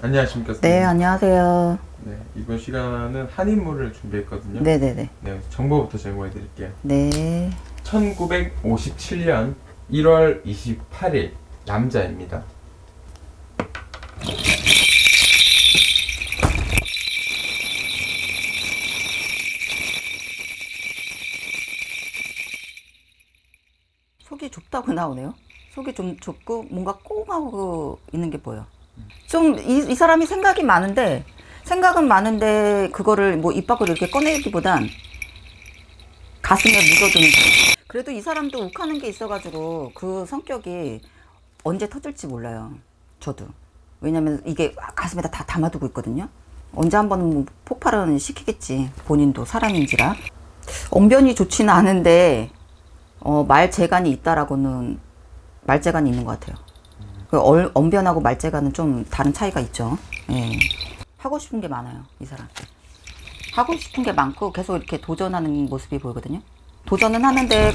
안녕하십니까 네, 선생님. 안녕하세요. 네, 이번 시간은 한인물을 준비했거든요. 네네네. 네, 정보부터 제공해 드릴게요. 네. 1957년 1월 28일 남자입니다. 속이 좁다고 나오네요. 속이 좀 좁고 뭔가 꽁하고 있는 게 보여. 좀이이 사람이 생각이 많은데 생각은 많은데 그거를 뭐 입 밖으로 이렇게 꺼내기보단 가슴에 묻어두는. 그래도 이 사람도 욱하는 게 있어가지고 그 성격이 언제 터질지 몰라요. 저도. 왜냐면 이게 가슴에다 다 담아두고 있거든요. 언제 한번 뭐 폭발은 시키겠지. 본인도 사람인지라. 언변이 좋지는 않은데 어, 말재간이 있다라고는 말재간이 있는 것 같아요. 그 얼, 언변하고 말재간은 좀 다른 차이가 있죠. 예. 하고 싶은 게 많아요, 이 사람. 하고 싶은 게 많고 계속 이렇게 도전하는 모습이 보이거든요. 도전은 하는데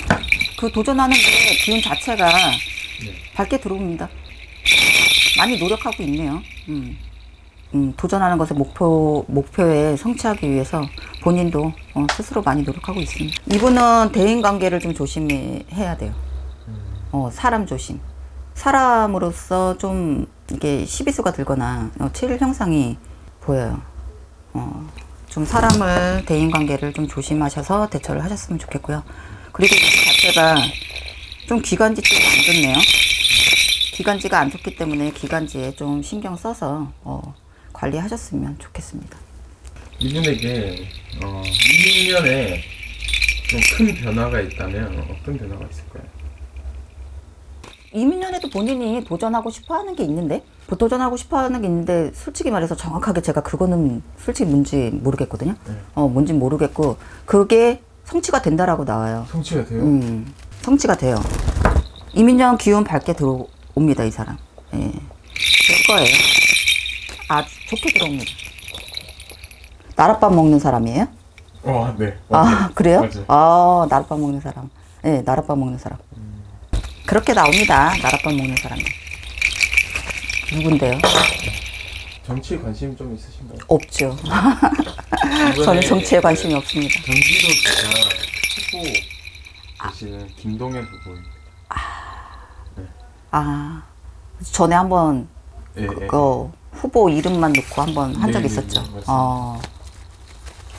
그 도전하는 게 기운 자체가 밝게 들어옵니다. 많이 노력하고 있네요. 음. 음, 도전하는 것의 목표, 목표에 성취하기 위해서 본인도 어, 스스로 많이 노력하고 있습니다. 이분은 대인 관계를 좀 조심해야 돼요. 어, 사람 조심. 사람으로서 좀 이게 시비수가 들거나 어, 7일 형상이 보여요. 어, 좀 사람을 대인 관계를 좀 조심하셔서 대처를 하셨으면 좋겠고요. 그리고 이 자체가 좀 기관지 쪽이 안 좋네요. 기관지가 안 좋기 때문에 기관지에 좀 신경 써서 어, 관리하셨으면 좋겠습니다. 이분에게 어, 2년에 좀 큰 변화가 있다면 어떤 변화가 있을까요? 이민년에도 본인이 도전하고 싶어 하는 게 있는데 뭐 도전하고 싶어 하는 게 있는데 솔직히 말해서 정확하게 제가 그거는 솔직히 뭔지 모르겠거든요. 네. 어 뭔지 모르겠고 그게 성취가 된다라고 나와요. 성취가 돼요? 음 성취가 돼요. 이민년 기운 밝게 들어옵니다 이 사람. 예. 될 거예요. 아주 좋게 들어옵니다. 나랏밥 먹는 사람이에요? 어, 네. 아 맞아요. 그래요? 맞아요. 아 나랏밥 먹는 사람. 네, 나랏밥 먹는 사람. 그렇게 나옵니다. 나랏밥 먹는 사람. 누군데요? 정치에 관심 좀 있으신가요? 없죠. 저는 정치에 관심이 없습니다. 경기도지사 후보 되시는 김동연 후보입니다. 아 전에 한번 예, 예. 그 후보 이름만 놓고 한번 한적 네, 있었죠. 네, 네, 맞습니다. 어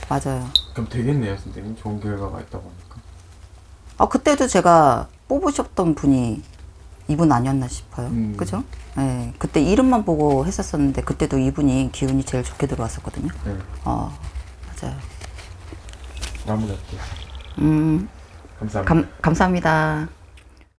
맞아요. 그럼 되겠네요, 선생님. 좋은 결과가 있다고 하니까. 아 그때도 제가 뽑으셨던 분이 이분 아니었나 싶어요. 음. 그죠? 예, 그때 이름만 보고 했었었는데 그때도 이분이 기운이 제일 좋게 들어왔었거든요. 네. 어 맞아요. 마무리할게요. 음 감사합니다. 감, 감사합니다.